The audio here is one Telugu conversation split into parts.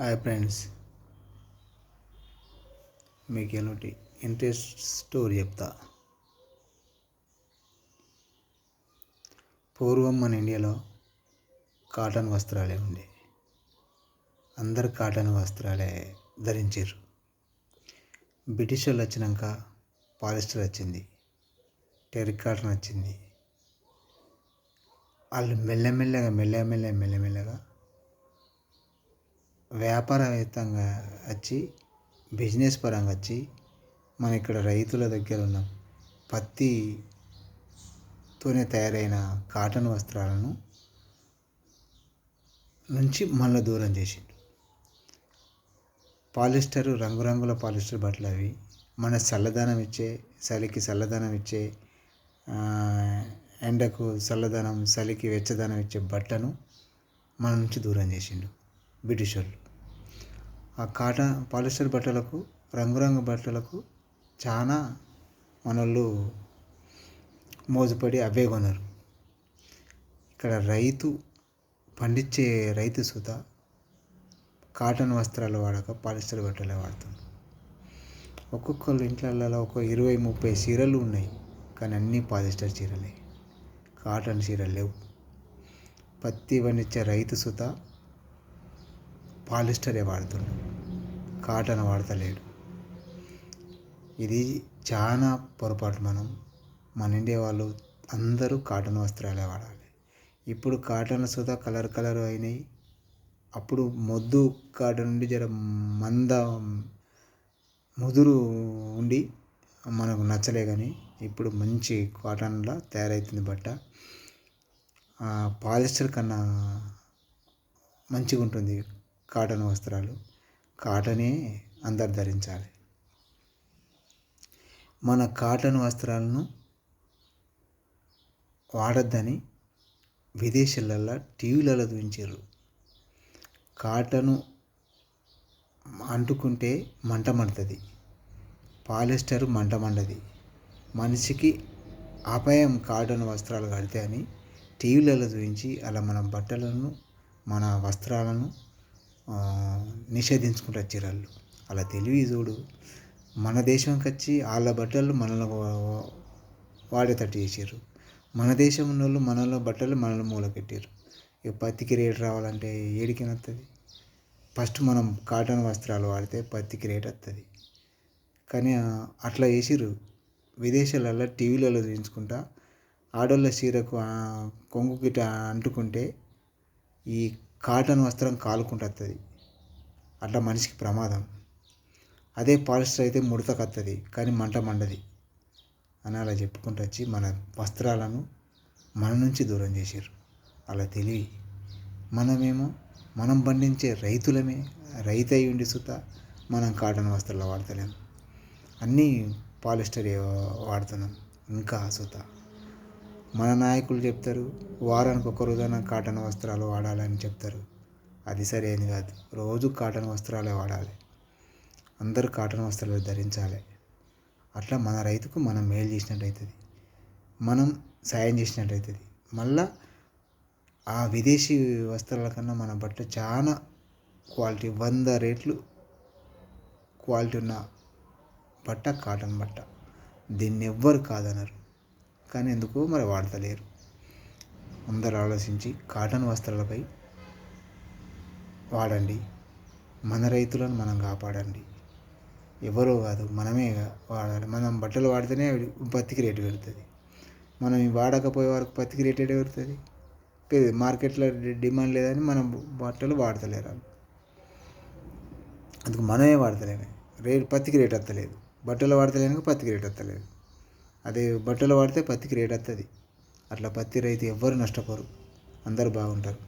Hi friends. మీకు ఎలాంటి ఇంట్రెస్ట్ స్టోరీ చెప్తా. పూర్వం మన ఇండియాలో కాటన్ వస్త్రాలే ఉండే. అందరు కాటన్ వస్త్రాలే ధరించారు. బ్రిటిష్ వాళ్ళు వచ్చినాక పాలిస్టర్ వచ్చింది టెరి కాటన్ వచ్చింది. వాళ్ళు మెల్లమెల్లగా మెల్లమెల్లగా మెల్లమెల్లగా వ్యాపారవేత్తంగా వచ్చి బిజినెస్ పరంగా వచ్చి మన ఇక్కడ రైతుల దగ్గర ఉన్న. పత్తితోనే తయారైన కాటన్ వస్త్రాలను నుంచి మళ్ళీ దూరం చేసిండు. పాలిస్టర్ రంగురంగుల పాలిస్టర్ బట్టలు అవి. మన చల్లదనం ఇచ్చే చలికి చల్లదనం ఇచ్చే ఎండకు చల్లదనం చలికి వెచ్చదనం ఇచ్చే బట్టను మన నుంచి దూరం చేసిండు. బ్రిటిషర్లు. ఆ కాటన్ పాలిస్టర్ బట్టలకు రంగురంగు బట్టలకు చాలా మనోళ్ళు మోజుపడి అవే కొన్నారు. ఇక్కడ రైతు పండించే రైతు సుత కాటన్ వస్త్రాలు వాడక పాలిస్టర్ బట్టలే వాడుతుంది. ఒక్కొక్కరు ఇంట్లలో ఒక ఇరవై ముప్పై చీరలు ఉన్నాయి కానీ అన్నీ పాలిస్టర్ చీరలే. కాటన్ చీరలు లేవు. పత్తి పండించే రైతు సుత పాలిస్టరే వాడుతుండు. కాటన్ వాడతలేడు. ఇది చాలా పొరపాటు మనం మన ఇండియా వాళ్ళు అందరూ కాటన్ వస్త్రాలే వాడాలి. ఇప్పుడు కాటన్ సుధా కలర్ కలర్ అయినాయి. అప్పుడు మొద్దు కాటన్ నుండి జర మంద ముదురు ఉండి మనకు నచ్చలే కానీ ఇప్పుడు మంచి కాటన్లా తయారవుతుంది బట్ట పాలిస్టర్ కన్నా మంచిగా ఉంటుంది కాటన్ వస్త్రాలు కాటనే అందరు ధరించాలి. మన కాటన్ వస్త్రాలను వాడద్దని విదేశాలలో టీవీలలో చూపించారు. కాటను అంటుకుంటే మంట మండుతుంది. పాలిస్టర్ మంట మండది. మనిషికి అపాయం కాటన్ వస్త్రాలు కడితే అని టీవీలలో చూపించి అలా మన బట్టలను మన వస్త్రాలను నిషేధించుకుంటూ వచ్చారు అలా తెలివి చూడు. మన దేశంకి వచ్చి వాళ్ళ బట్టలు మనల్ని వాడేటట్టు చేసారు మన దేశం ఉన్న వాళ్ళు మనలో బట్టలు మనల్ని మూలకెట్టారు ఇక పత్తికి రేట్ రావాలంటే ఏడికి వస్తుంది ఫస్ట్ మనం కాటన్ వస్త్రాలు వాడితే పత్తికి రేట్ వస్తుంది కానీ అట్లా చేసిరు విదేశాలలో టీవీలలో చూపించుకుంటా ఆడోళ్ళ చీరకు కొంగు గిట అంటుకుంటే ఈ కాటన్ వస్త్రం కాలుకుంటుంది అట్లా మనిషికి ప్రమాదం. అదే పాలిస్టర్ అయితే ముడత కత్తది కానీ మంట మండది అని అలా చెప్పుకుంటూ వచ్చి మన వస్త్రాలను మన నుంచి దూరం చేశారు అలా తెలివి. మనమేమో మనం పండించే రైతులమే రైతు అయి ఉండి సుత మనం కాటన్ వస్త్రాలు వాడతలేము అన్నీ పాలిస్టర్ వాడుతున్నాం ఇంకా సుత. మన నాయకులు చెప్తారు వారానికి ఒక రోజైనా కాటన్ వస్త్రాలు వాడాలని చెప్తారు. అది సరైనది కాదు. రోజు కాటన్ వస్త్రాలే వాడాలి. అందరూ కాటన్ వస్త్రాలు ధరించాలి. అట్లా మన రైతుకు మనం మేలు చేసినట్టు అవుతుంది మనం సాయం చేసినట్టు అవుతుంది మళ్ళా ఆ విదేశీ వస్త్రాల కన్నా మన బట్ట చాలా క్వాలిటీ వంద రేట్లు క్వాలిటీ ఉన్న బట్ట కాటన్ బట్ట. దీన్ని ఎవ్వరు కాదన్నారు కానీ ఎందుకు మరి వాడతలేరు? అందరు ఆలోచించి కాటన్ వస్త్రాలపై వాడండి. మన రైతులను మనం కాపాడండి. ఎవరో కాదు మనమే వాడాలి. మనం బట్టలు వాడితేనే పత్తికి రేటు పెడుతుంది మనం వాడకపోయే వరకు పత్తికి రేటు ఎటు పెడుతుంది మార్కెట్లో డిమాండ్ లేదని మనం బట్టలు వాడతలేరు అందుకు మనమే వాడతలేము. రేటు పత్తికి రేట్ వస్తలేదు. బట్టలు వాడతలేనుక పత్తికి రేట్ వస్తలేదు. అదే బట్టలు వాడితే పత్తికి రేట్ వస్తుంది అట్లా పత్తి రైతు ఎవ్వరు నష్టపోరు. అందరు బాగుంటారు.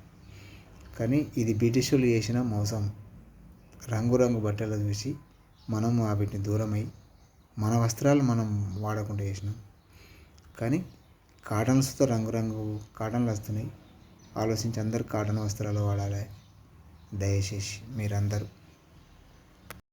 కానీ ఇది బ్రిటిషులు చేసిన మోసం. రంగురంగు బట్టలు చూసి మనం వాటిని దూరమై మన వస్త్రాలు మనం వాడకుండా చేసినాం. కానీ కాటన్స్తో రంగురంగు కాటన్లు వస్తున్నాయి. ఆలోచించి అందరు కాటన్ వస్త్రాలు వాడాలి. దయచేసి మీరందరూ